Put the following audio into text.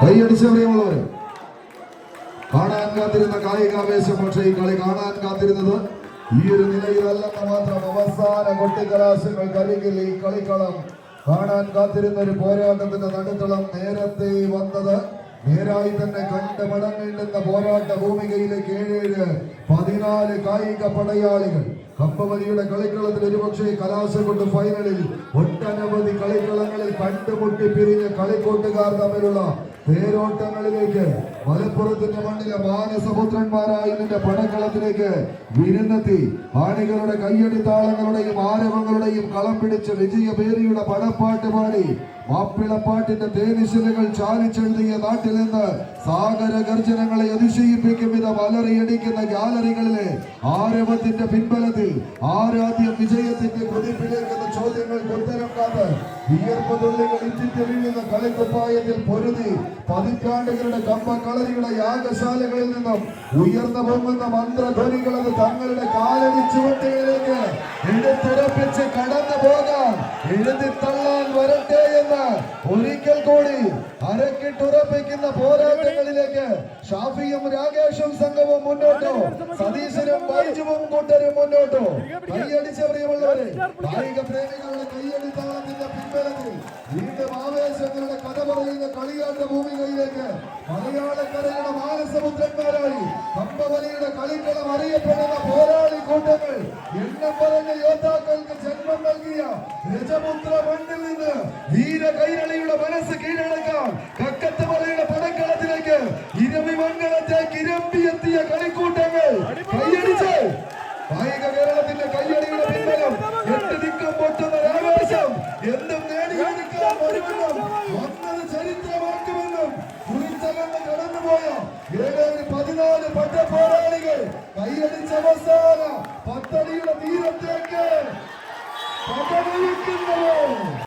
കൈയടിച്ച് പ്രിയമുള്ളവര് കാണാൻ കാത്തിരുന്ന കായികാവേശം പക്ഷേ ഈ കളി കാണാൻ കാത്തിരുന്നത് ഈ ഒരു നിലയിലല്ലെന്ന് മാത്രം അവസാന കൊട്ടിക്കലാശങ്ങൾ കരികിൽ ഈ കളിക്കളം. കാണാൻ കാത്തിരുന്ന ഒരു പോരാട്ടത്തിന്റെ നടുത്തളം നേരത്തെ വന്നത്. നേരായി തന്നെ കണ്ട് മടങ്ങേണ്ടുന്ന പോരാട്ട ഭൂമികയിലേക്ക് ഏഴേഴ് പതിനാല് കായിക പടയാളികൾ. കമ്പവലിയുടെ കളിക്കളത്തിൽ ഒരുപക്ഷെ കലാശം കൊണ്ട് ഫൈനലിൽ ഒട്ടനവധി കളിക്കളങ്ങളിൽ കണ്ടുമുട്ടി പിരിഞ്ഞ കളിക്കൂട്ടുകാർ തമ്മിലുള്ള തേരോട്ടങ്ങളിലേക്ക് മലപ്പുറത്തിന്റെ മണ്ണിലെ മാനസപുത്രന്മാരായി നിന്റെ പടക്കളത്തിലേക്ക് വിരുന്നെത്തി. ആണികളുടെ കയ്യടി താളങ്ങളുടെയും ആരവങ്ങളുടെയും കളം പിടിച്ച് വിജയപേരിയുടെ പടപ്പാട്ട് പാടി. മാപ്പിളപ്പാട്ടിന്റെ തേനിശലുകൾ ചാലിച്ചെഴുതിയ നാട്ടിൽ നിന്ന് സാഗര ഗർജനങ്ങളെ അതിശയിപ്പിക്കും വിധം അലറിയടിക്കുന്ന ഗാലറികളിലെ ആരവത്തിന്റെ പിൻബലത്തിൽ ആരാധ്യ വിജയത്തിന്റെ കുതിപ്പിലേക്കുന്ന ചോദ്യങ്ങൾക്ക് ഉത്തരം കാത്ത് വിയർപ്പ് കളിക്കുപ്പായത്തിൽ പൊരുതി പതിറ്റാണ്ടുകളുടെ കമ്പക്കളരിയുടെ യാഗശാലകളിൽ നിന്നും ഉയർന്നു പൊങ്ങുന്ന മന്ത്രധ്വനികൾ അത് തങ്ങളുടെ കാലടി ചുവട്ടുകളിലേക്ക് എടുത്തുറപ്പിച്ച് കടന്നു പോകാൻ എഴുതി കൂടി അരക്കിട്ടുറപ്പിക്കുന്ന പോരാട്ടങ്ങളിലേക്ക് ഷാഫിയും രാകേഷും സംഘവും മുന്നോട്ടോ. സതീശനും ബൈജുവും കൂട്ടരും മുന്നോട്ടോ. കൈയടിച്ച പ്രിയമുള്ളവരെ കായിക പ്രേമികളുടെ കൈയടി താളത്തിന്റെ പിൻബലത്തിൽ വീണ്ടും ആവേശങ്ങളുടെ കഥ പറയുന്ന കളിയാട്ട ഭൂമികയിലേക്ക് മലയാളക്കരയുടെ മാനസപുത്രന്മാരായി കമ്പവലിയുടെ കളിക്കളം അറിയപ്പെടുന്ന പോരാളി കൂട്ടങ്ങൾ എണ്ണം പറഞ്ഞ യോദ്ധാക്കൾക്ക് ജന്മം നൽകിയ രജപുത്ര മണ്ണിൽ നിന്ന് വീര കൈരളിയുടെ മനസ്സ് കീഴടക്കാൻ കക്കത്ത് മലയുടെ പടക്കളത്തിലേക്ക് ഇരവിമംഗലത്തേക്ക് ഇരമ്പിയെത്തിയ കളിക്കൂട്ടങ്ങൾ. കൈയടിച്ച്. കായിക കേരളത്തിന്റെ കൈയടിയുടെ പിൻബലം എട്ട് ദിക്കം പൊട്ടുന്ന ആവേശം എന്തും നേടിയെടുക്കാൻ വരുമെന്നും വന്നത് ചരിത്രമാക്കുമെന്നും കുറിച്ചകന്ന് കടന്നുപോയ ഏഴേഴ് പതിനാല് പട്ട പോരാളികൾ കൈയടിച്ച അവസാന പത്തടിയുടെ തീരത്തേക്ക്. Até o